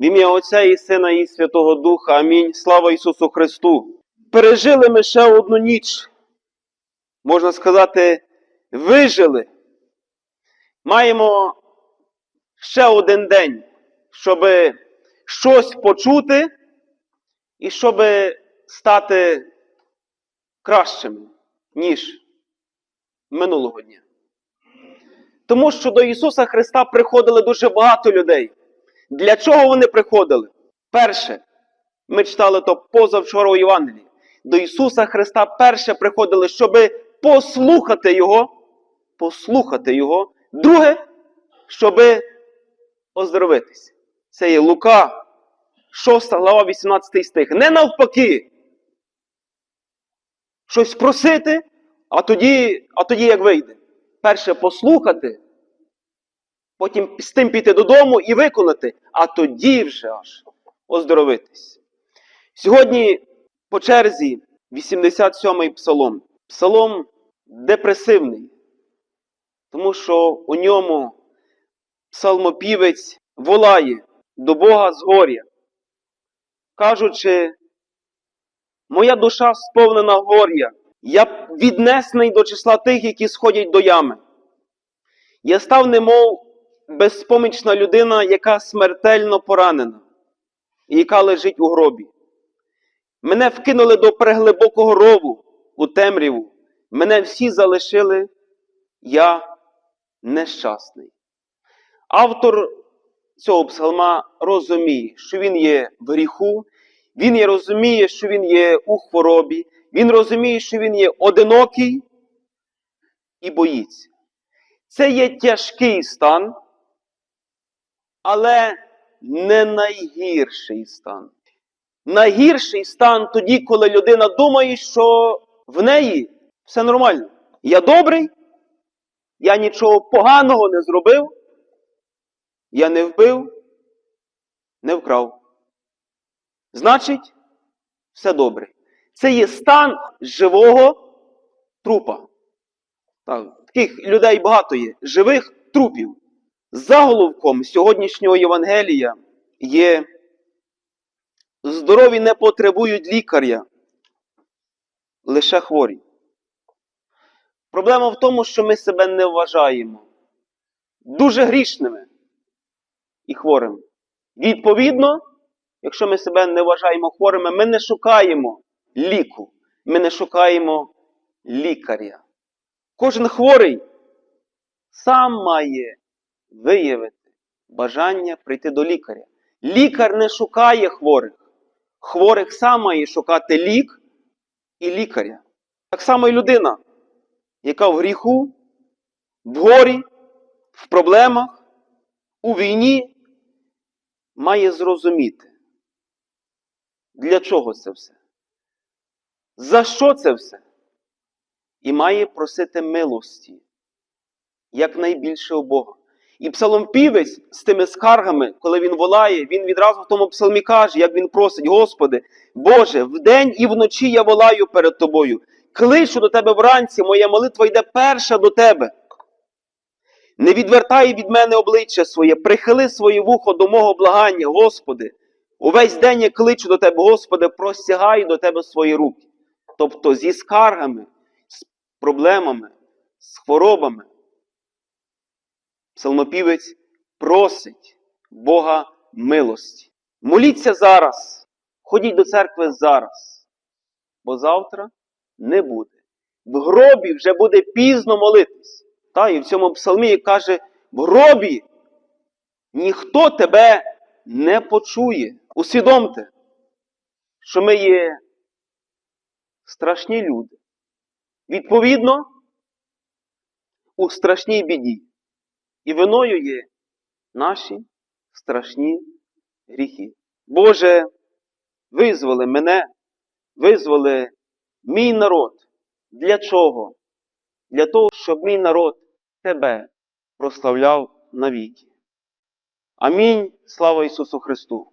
В ім'я Отця і Сина і Святого Духа. Амінь. Слава Ісусу Христу. Пережили ми ще одну ніч. Можна сказати, вижили. Маємо ще один день, щоб щось почути і щоб стати кращими, ніж минулого дня. Тому що до Ісуса Христа приходили дуже багато людей. Для чого вони приходили? Перше, ми читали то позавчора у Євангелії. До Ісуса Христа перше приходили, щоб послухати Його, послухати Його. Друге, щоб оздоровитися. Це є Лука, 6 глава, 18 стих. Не навпаки. Щось просити, а тоді, а тоді як вийде. Перше послухати, потім з тим піти додому і виконати, а тоді вже аж оздоровитись. Сьогодні по черзі 87-й псалом. Псалом депресивний, тому що у ньому псалмопівець волає до Бога з горя, кажучи, моя душа сповнена горя, я віднесений до числа тих, які сходять до ями. Я став немов безпомічна людина, яка смертельно поранена, і яка лежить у гробі. Мене вкинули до преглибокого рову у темряву. Мене всі залишили, я нещасний. Автор цього псалма розуміє, що він є в гріху, він є, розуміє, що він є у хворобі, він розуміє, що він є одинокий і боїться. Це є тяжкий стан, але не найгірший стан. Найгірший стан тоді, коли людина думає, що в неї все нормально. Я добрий, я нічого поганого не зробив, я не вбив, не вкрав. Значить, все добре. Це є стан живого трупа. Так, таких людей багато є, живих трупів. Заголовком сьогоднішнього Євангелія є здорові не потребують лікаря, лише хворі. Проблема в тому, що ми себе не вважаємо дуже грішними і хворими. Відповідно, якщо ми себе не вважаємо хворими, ми не шукаємо ліку, ми не шукаємо лікаря. Кожен хворий сам має виявити бажання прийти до лікаря. Лікар не шукає хворих. Хворих сам має шукати лік і лікаря. Так само і людина, яка в гріху, в горі, в проблемах, у війні, має зрозуміти, для чого це все? За що це все? І має просити милості, якнайбільше у Бога. І псаломпівець з тими скаргами, коли він волає, він відразу в тому псалмі каже, як він просить, Господи, Боже, вдень і вночі я волаю перед Тобою. Кличу до Тебе вранці, моя молитва йде перша до Тебе. Не відвертай від мене обличчя своє, прихили своє вухо до мого благання, Господи. Увесь день я кличу до Тебе, Господи, простягаю до Тебе свої руки. Тобто зі скаргами, з проблемами, з хворобами. Псалмопівець просить Бога милості. Моліться зараз, ходіть до церкви зараз, бо завтра не буде. В гробі вже буде пізно молитись. Та, і в цьому псалмі каже: в гробі ніхто тебе не почує. Усвідомте, що ми є страшні люди. Відповідно, у страшній біді. І виною є наші страшні гріхи. Боже, визволи мене, визволи мій народ. Для чого? Для того, щоб мій народ Тебе прославляв навіки. Амінь. Слава Ісусу Христу!